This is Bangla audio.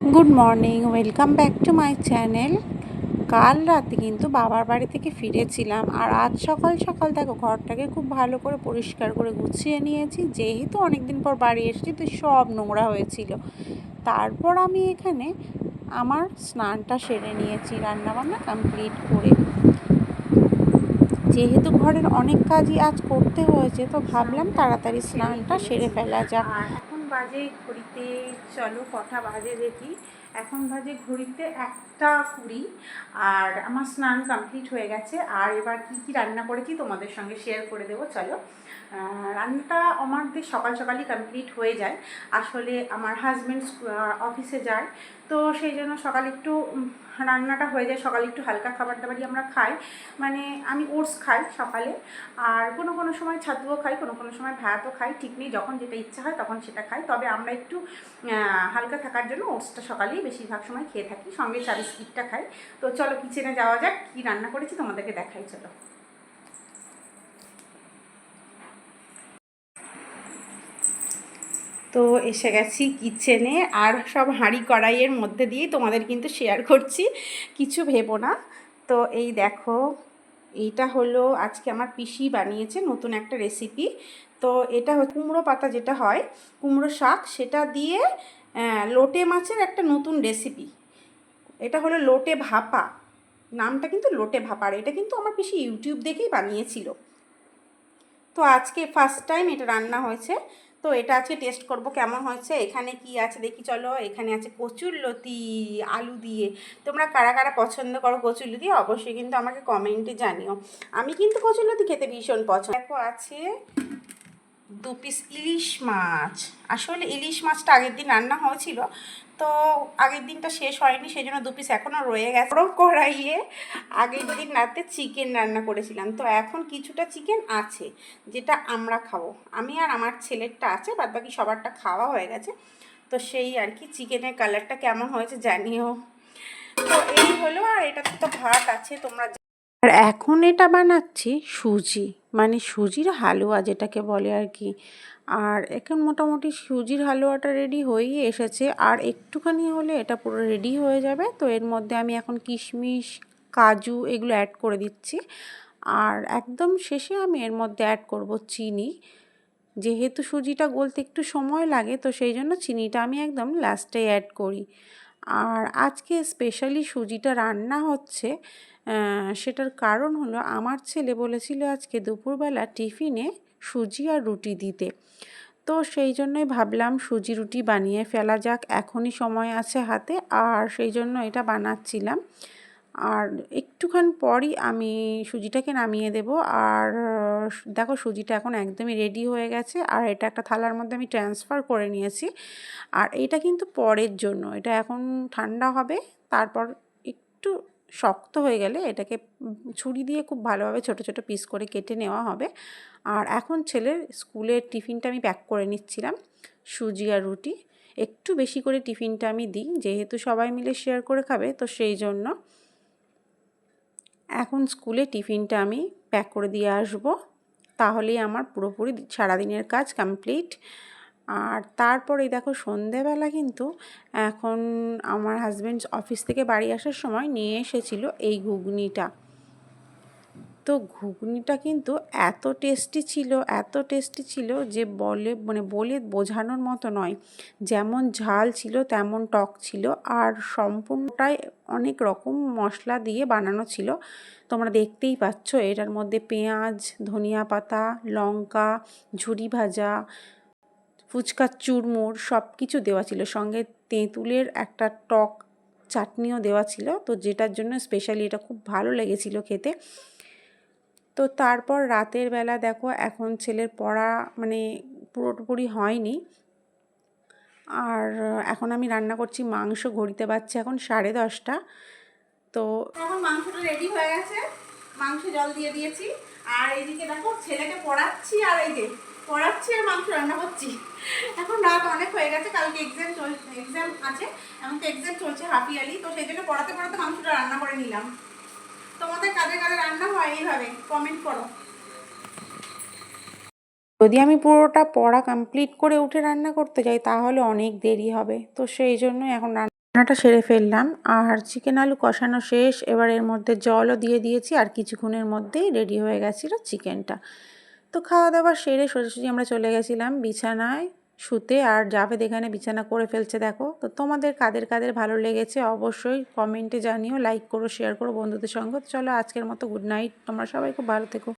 Good morning welcome back to my channel কাল রাতে কিন্তু বাবার বাড়ি থেকে ফিরেছিলাম, আর আজ সকাল সকাল দেখো ঘরটাকে খুব ভালো করে পরিষ্কার করে গুছিয়ে নিয়েছি। যেহেতু অনেক দিন পর বাড়ি এসেছি, তো সব নোংরা হয়েছিল। তারপর আমি এখানে আমার স্নানটা সেরে নিয়েছি, রান্নাবান্না কমপ্লিট করে। যেহেতু ঘরের অনেক কাজই আজ করতে হয়েছে, তো ভাবলাম তাড়াতাড়ি স্নানটা সেরে ফেলা যাক। বাজে ঘড়িতে চলো কটা বাজে দেখি। এখন বাজে ঘড়িতে একটা কুড়ি, আর আমার স্নান কমপ্লিট হয়ে গেছে। আর এবার কি কি রান্না করেছি তোমাদের সঙ্গে শেয়ার করে দেবো, চলো। রান্নাটা আমাদের সকাল সকালই কমপ্লিট হয়ে যায়। আসলে আমার হাজব্যান্ড অফিসে যায়, তো সেই জন্য সকাল একটু রান্নাটা হয়ে যায়। সকালে একটু হালকা খাবার দাবারই আমরা খাই। মানে আমি ওটস খাই সকালে, আর কোনো কোনো সময় ছাতুও খাই, কোনো কোনো সময় ভাতও খাই। ঠিক নেই, যখন যেটা ইচ্ছা হয় তখন সেটা খাই। তবে আমরা একটু হালকা থাকার জন্য ওটসটা সকালেই বেশিরভাগ সময় খেয়ে থাকি, সঙ্গে চা বিস্কিটটা খাই। তো চলো কিচেনে যাওয়া যাক, কী রান্না করেছি তোমাদেরকে দেখাই, চলো। তো এসে গেছি কিচেনে, আর সব হাঁড়ি কড়াইয়ের মধ্যে দিয়েই তোমাদের কিন্তু শেয়ার করছি, কিছু ভেবো না। তো এই দেখো এইটা হলো আজকে আমার পিসি বানিয়েছে নতুন একটা রেসিপি তো এটা কুমড়ো পাতা যেটা হয়, কুমড়ো শাক, সেটা দিয়ে লোটে মাছের একটা নতুন রেসিপি এটা হলো লোটে ভাপা। নামটা কিন্তু লোটে ভাপা, আর এটা কিন্তু আমার পিসি ইউটিউব দেখেই বানিয়েছিল। তো আজকে ফার্স্ট টাইম এটা রান্না হয়েছে। তো এটা আজকে টেস্ট করব, কেমন হয়েছে? এখানে কি আছে? দেখি চলো, এখানে আছে কচুর লতি, আলু দিয়ে। তোমরা কারা কারা পছন্দ করো কচুর লতি, অবশ্যই কিন্তু আমাকে কমেন্টে জানিও। আমি কিন্তু কচুর লতি খেতে ভীষণ পছন্দ। দেখো, আছে দু পিস ইলিশ মাছ। আসলে ইলিশ মাছটা আগের দিন রান্না হয়েছিল, তো আগের দিনটা শেষ হয়নি সেই জন্য দু পিস এখনও রয়ে গেছে। বড় কড়াইয়ে আগের দিন রাতে চিকেন রান্না করেছিলাম, তো এখন কিছুটা চিকেন আছে, যেটা আমরা খাব। আমি আর আমার ছেলেরটা আছে বাদ বাকি সবারটা খাওয়া হয়ে গেছে, তো সেই আর কি চিকেনের কালারটা কেমন হয়েছে জানিও। তো এই হলো, আর এটাতে তো ভাত আছে, তোমরা আর এখন এটা বানাচ্ছি সুজি। মানে সুজির হালুয়া যেটাকে বলে আর কি। আর এখন মোটামুটি সুজির হালুয়াটা রেডি হয়েই এসেছে। আর একটুখানি হলে এটা পুরো রেডি হয়ে যাবে। তো এর মধ্যে আমি এখন কিশমিশ, কাজু এগুলো অ্যাড করে দিচ্ছি। আর একদম শেষে আমি এর মধ্যে অ্যাড করব চিনি। যেহেতু সুজিটা গলতে একটু সময় লাগে, তো সেই জন্য চিনিটা আমি একদম লাস্টে অ্যাড করি। আর আজকে স্পেশালি সুজিটা রান্না হচ্ছে। সেটার কারণ হলো আমার ছেলে বলেছিল আজকে দুপুরবেলা টিফিনে সুজি আর রুটি দিতে। তো সেই জন্যই ভাবলাম সুজি রুটি বানিয়ে ফেলা যাক, এখনই সময় আছে হাতে। আর সেই জন্য এটা বানাচ্ছিলাম। আর একটুখান পরই আমি সুজিটাকে নামিয়ে দেব। আর দেখো সুজিটা এখন একদমই রেডি হয়ে গেছে। আর এটা একটা থালার মধ্যে আমি ট্রান্সফার করে নিয়েছি। আর এটা কিন্তু পরের জন্য। এটা এখন ঠান্ডা হবে। তারপর একটু শক্ত হয়ে গেলে এটাকে ছুরি দিয়ে খুব ভালোভাবে ছোট ছোট পিস করে কেটে নেওয়া হবে। আর এখন ছেলের স্কুলের টিফিনটা আমি প্যাক করে নিচ্ছিলাম, সুজি আর রুটি। একটু বেশি করে টিফিনটা আমি দিই, যেহেতু সবাই মিলে শেয়ার করে খাবে, তো সেই জন্য। এখন স্কুলে টিফিনটা আমি প্যাক করে দিয়ে আসব। তাহলেই আমার পুরোপুরি সারাদিনের কাজ কমপ্লিট আর তারপরে দেখো সন্ধেবেলা কিন্তু এখন আমার হাজব্যান্ড অফিস থেকে বাড়ি আসার সময় নিয়ে এসেছিল এই ঘুগনিটা। তো ঘুগনিটা কিন্তু এত টেস্টি ছিল, এত টেস্টি ছিল যে বলে মানে বলে বোঝানোর মতো নয়। যেমন ঝাল ছিল তেমন টক ছিল আর সম্পূর্ণটাই অনেক রকম মশলা দিয়ে বানানো ছিল। তোমরা দেখতেই পাচ্ছ এটার মধ্যে পেঁয়াজ, ধনিয়া পাতা, লঙ্কা, ঝুরি ভাজা ফুচকার চুরমুর সব কিছু দেওয়া ছিল। সঙ্গে তেঁতুলের একটা টক চাটনিও দেওয়া ছিল। তো যেটার জন্য স্পেশালি এটা খুব ভালো লেগেছিল খেতে। তো তারপর রাতের বেলা দেখো, এখন ছেলের পড়া মানে পুরোপুরি হয়নি। আর এখন আমি রান্না করছি মাংস, ঘড়িতে পাচ্ছে এখন সাড়ে দশটা। তো এখন মাংসটা রেডি হয়ে গেছে। মাংস জল দিয়ে দিয়েছি। আর এইদিকে দেখো, ছেলেকে পড়াচ্ছি আর এই যে পড়াচ্ছি আর মাংস রান্না করছি। এখন রাত অনেক হয়ে গেছে, কালকে এক্সাম চলছে এক্সাম আছে, এখন তো এক্সাম চলছে হাফ ইয়ারলি তো সেই জন্য পড়াতে পড়াতে মাংসটা রান্না করে নিলাম। তোমাদের কাদের কাদের রান্না হয় এইভাবে কমেন্ট করো। যদি আমি পুরোটা পড়া কমপ্লিট করে উঠে রান্না করতে যাই, তাহলে অনেক দেরি হবে। তো সেই জন্য এখন রান্নাটা সেরে ফেললাম। আর চিকেন আলু কষানো শেষ, এবার এর মধ্যে জলও দিয়ে দিয়েছি, আর কিছুক্ষণের মধ্যেই রেডি হয়ে গেছিল চিকেনটা তো খাওয়া দাওয়া সেরে সোজাসুজি আমরা চলে গেছিলাম বিছানায় শুতে। আর জাভেদ এখানে বিছানা করে ফেলছে, দেখো। তো তোমাদের কাদের কাদের ভালো লেগেছে অবশ্যই কমেন্টে জানিও লাইক করো শেয়ার করো বন্ধুদের সঙ্গে। চলো আজকের মতো গুড নাইট তোমরা সবাই খুব ভালো থেকো।